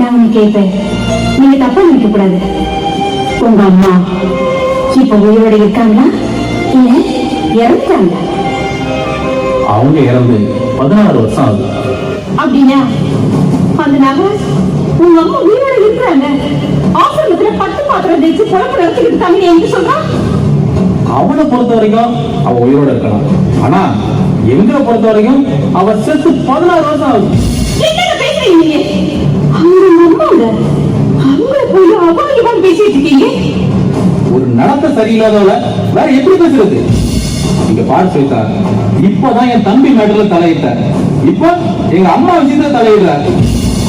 நான் கேட்பேன். நீங்க தப்பா நினைக்க கூடாது உங்க அம்மா இப்ப உயிரோட இருக்காங்களா? இல்ல இறந்துட்டாங்க அவங்க இறந்து பதினாறு வருஷம் ஆகுது. அப்படின்னா அந்த நகை உங்க அம்மா உயிரோட இருக்கிறாங்க. ஆசிரமத்துல பத்து பாத்திரம் தேய்ச்சி நடத்திக்கிட்டு இருக்காங்கன்னு எங்க சொல்றான் அவனை பொறுத்த வரைக்கும் அவ உயிரோட இருக்கலாம். ஆனா எங்களை பொறுத்த வரைக்கும் அவ செத்து பதினாறு வருஷம் ஆகுது. அவங்க இவங்க பேசிட்டு இருக்கீங்க? ஒரு நடத்த சரியில்லாதவள வேற எப்படி பேசுறது? இங்க பாரு ஸ்வேதா இப்பதான் என் தம்பி மேட்டர்ல தலையிட்ட இப்போ எங்க அம்மா விஷயத்துல தலையிடுற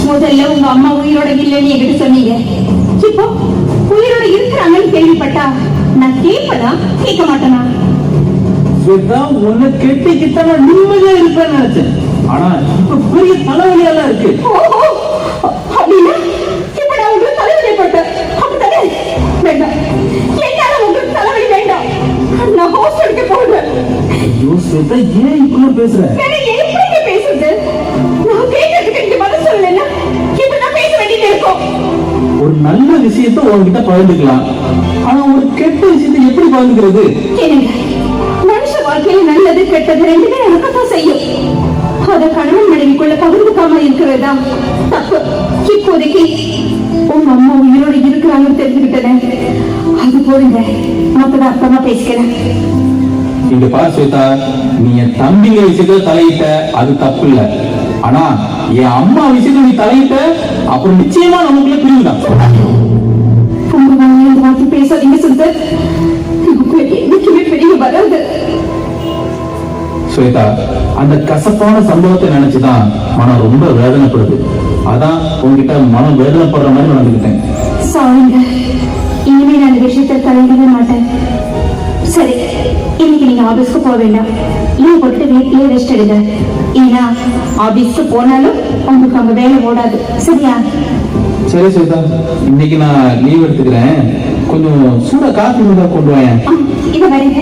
முதல்ல உங்க அம்மா உயிரோட இல்லைன்னு என்கிட்ட சொன்னீங்க. இப்போ உயிரோட இருக்கிறாங்கன்னு கேள்விப்பட்டா நான் கேட்பதா கேட்க மாட்டேனா? உன்னை கெட்டிக்கிட்ட நான் நிம்மதியா இருப்பேன்னு நினைச்சேன். ஆனா இப்ப பெரிய தலைவலியெல்லாம் இருக்கு. ஐயோ ஸ்வேதா ஏன் இப்படி பேசுற? எப்படி பேசுறது? நான் கேட்கறதுக்கு நீங்க பதில் சொல்லலைன்னா இப்ப நான் பேச வேண்டியது இருக்கும் ஒரு நல்ல விஷயத்த உன்கிட்ட பகிர்ந்துக்கலாம். ஆனா ஒரு கெட்ட விஷயத்தை எப்படி பகிர்ந்துக்கிறது? மனுஷ வாழ்க்கையில நல்லது கெட்டது ரெண்டுமே நடக்கத்தான் செய்யும். அத கணவன் மனைவிக்குள்ள பகிர்ந்துக்காம இருக்கிறதா தப்பு. இப்போதைக்கு உங்க அம்மா உயிரோட இருக்கிறாங்கன்னு தெரிஞ்சுக்கிட்டேன் அது போதுங்க. மத்தத அப்புறமா பேசிக்கிறேன். இங்க பாரு ஸ்வேதா நீ என் தம்பிங்க விஷயத்துல தலையிட்ட அது தப்பு இல்ல ஆனா என் அம்மா விஷயத்துல நீ தலையிட்ட அப்புறம் நிச்சயமா நமக்குள்ள இந்த வார்த்தை பேசாதீங்க சுந்தர் உங்களுக்கு என்னைக்குமே பெரிய வராது ஸ்வேதா அந்த கசப்பான சம்பவத்தை நினைச்சுதான் மனம் ரொம்ப வேதனைப்படுது. அதான் உன்கிட்ட மனம் வேதனைப்படுற மாதிரி நடந்துக்கிட்டேன் சாரிங்க. இனிமே நான் இந்த விஷயத்தை தலையிடவே மாட்டேன். சரி இன்னைக்கு நீங்க ஆபீஸ்க்கு போக வேண்டாம். லீவ் போட்டு வீட்லயே ரெஸ்ட் எடுங்க. ஏன்னா ஆபீஸ்க்கு போனாலும் உங்களுக்கு அங்க வேலை ஓடாது. சரியா? சரி ஸ்வேதா இன்னைக்கு நான் லீவ் எடுத்துக்கிறேன். கொஞ்சம் சூட காஃபி கொண்டு ஆ, இத வரீங்க